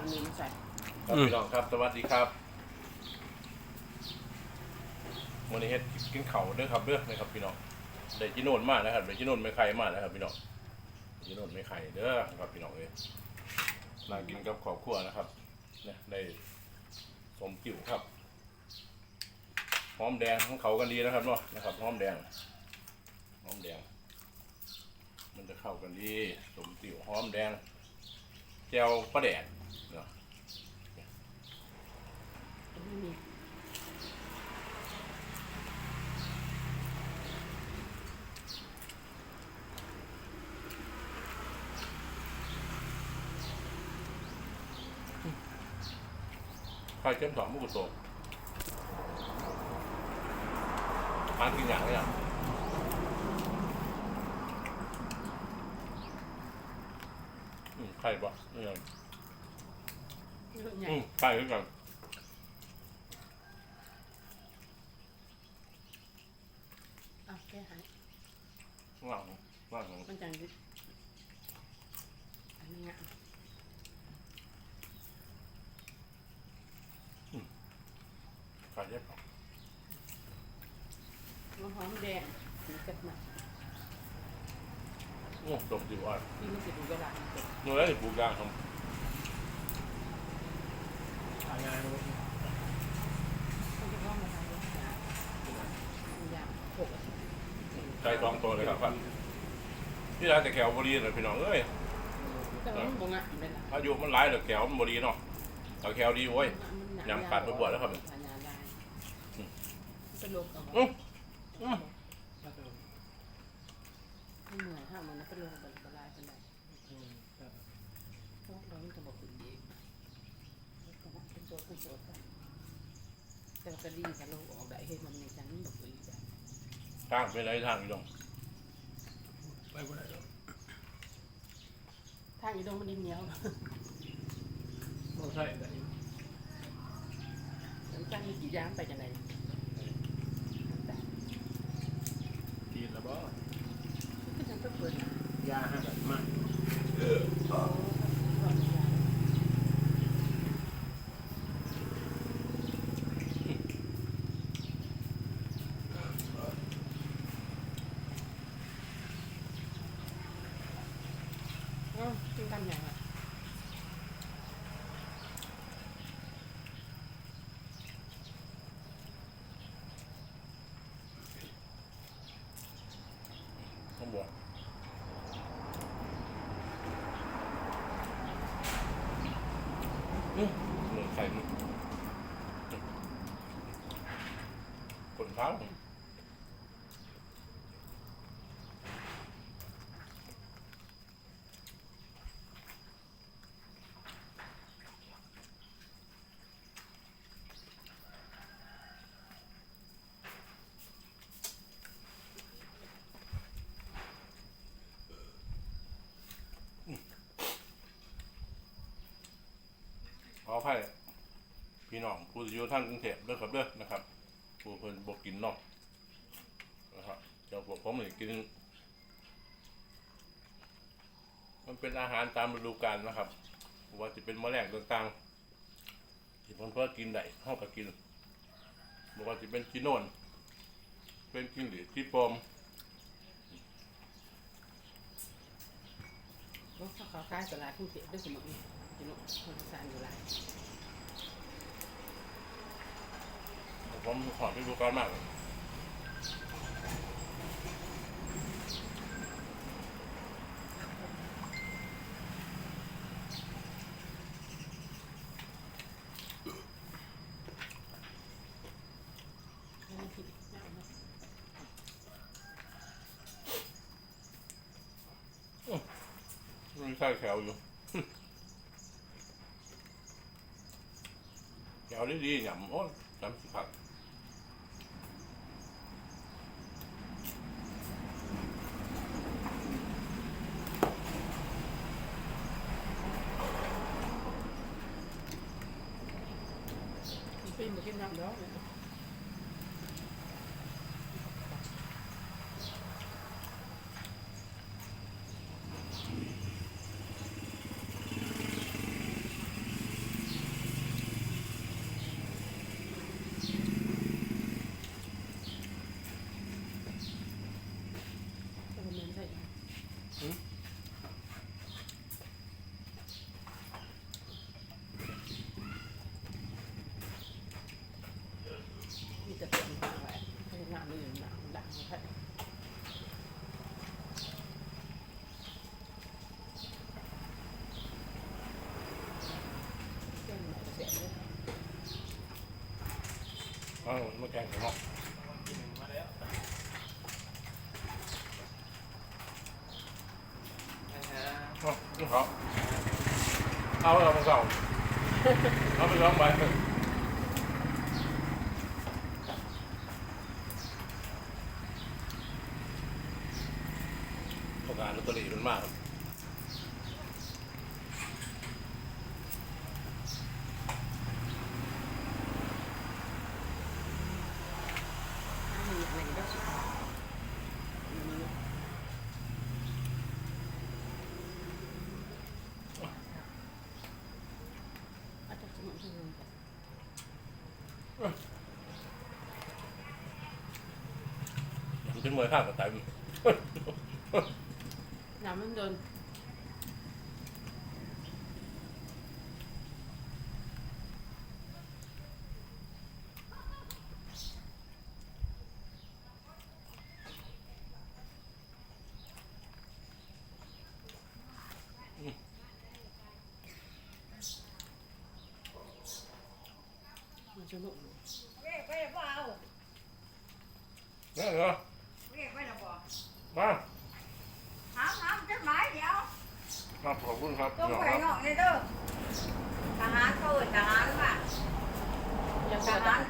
อันนี้ใส่ครับพี่น้องครับสวัสดีครับวันนี้เฮ็ดกินเข่าวเด้อครับเด้อนะครับพี่น้องได้จิโนนมากนะครับได้จิโนนไม่ไข่มากนะครับพี่น้องจิโนนไม่ไข่เด้อครับพี่น้องเอ้ยน่ากินกับครอบครัวนะครับเนี่ยได้สมจิ๋วครับหอมแดงของเขากันดีนะครับเนาะนะครับหอมแดงหอมแดง มันจะเข้ากันดีสมจิ๋วหอมแดงแจ่วปลาแดดเนาะ อันนี้มีใครเจ้มสองมุกุโตะทานกินอย่างไรอย่างอืมไข่ปะนี่ยังเรื่องใหญ่อืมไข่ขึ้นกัน เอาแก้หาย ว่างว่างของมันจังยึดอันนี้อะไข่เย็บของหัวหอมแดงสีกัดมาโอ้สมจิ๋วอะที่มันจะดูเวลามันเกิดเนื้อที่ปลูกยางของขายงานเลยมันจะว่ามาทำรักษามันยางหกอาทิตย์ไก่ตองตัวเลยครับครับ ที่ร้านแต่แขวบรีเลยพี่น้องเอ้ยแต่ว่ามันบงอะเป็นอะอายุมันหลายแต่แขวมันบรีเนาะแต่แขวดีโว้ย ยำขาดไปบวชแล้วครับยาลายเป็นโรคเอาอื้ออื้อไม่เหนื่อยห้ามันนะเป็นโรคแบบละลายเป็นไรโรคเรามันจะบอกคุณดีเป็นโรคเป็นโรคแต่ก็ดีแต่โรคออกได้ให้มันในจังมันบอกคุณดีทางเป็นไรทางพี่น้องไป บ่ได้หรอกทางอีดงมันดินเหนียวบ่ใช่ได้น้ำจังมีกี่ย้ามไปจังไหนกินแล้วบ่ก็จังก็เปิดยาห้าแบบมาก อ๋อกินกันอย่างไรต้ อภัยพี่น้องผู้ที่อยู่ทางกรุงเทพเด้อครับเด้อนะครับผู้เพิ่นบ่กินนาะนะครับเดี๋ยวผมนี่กิน มันเป็นอาหารตามฤดูกาลนะครับ ว่าจะเป็นแมลงต่างๆที่เพิ่นเพิ่นกินได้เฮาก็กินบ่ว่าจะเป็นกินโนนเป็นกินหรือที่ปอมเขาขายตลาดทุ่งเสียด้วยสมุ นกินคนสานอยู่หลายผมขอฤดูกาลมากเลยไม่คิดไม่เอามามีไส้แขวอยู่ เอาดีๆหยำโอ้ยหยำสิผักปีนมากินน้ำดอกเลย มีแต่เป็นหางไว้ให้งานนี่หนังดังให้เส้นไหนเสียเลย อ้าวมาแกงของเนาะกินหนึ่งมาวเอานี่เขาเอาเอามาเก่าเอาไปลองไปประกาศลอตเตอรี่มันมากครับ มีอะไรก็สุดมีอาจจะสมองที่นึงค่ะ มันเป็นมวยข้างกับไตน้ำมันโดนมันจะลุกเรียกไปเปล่าเนี่ยเหรอ มาถามถามจดหมายเดี๋ยวครับขอบคุณครับต้องไปนอกในเด้อทหารเขาเอิ้ทหารป่ะทหาร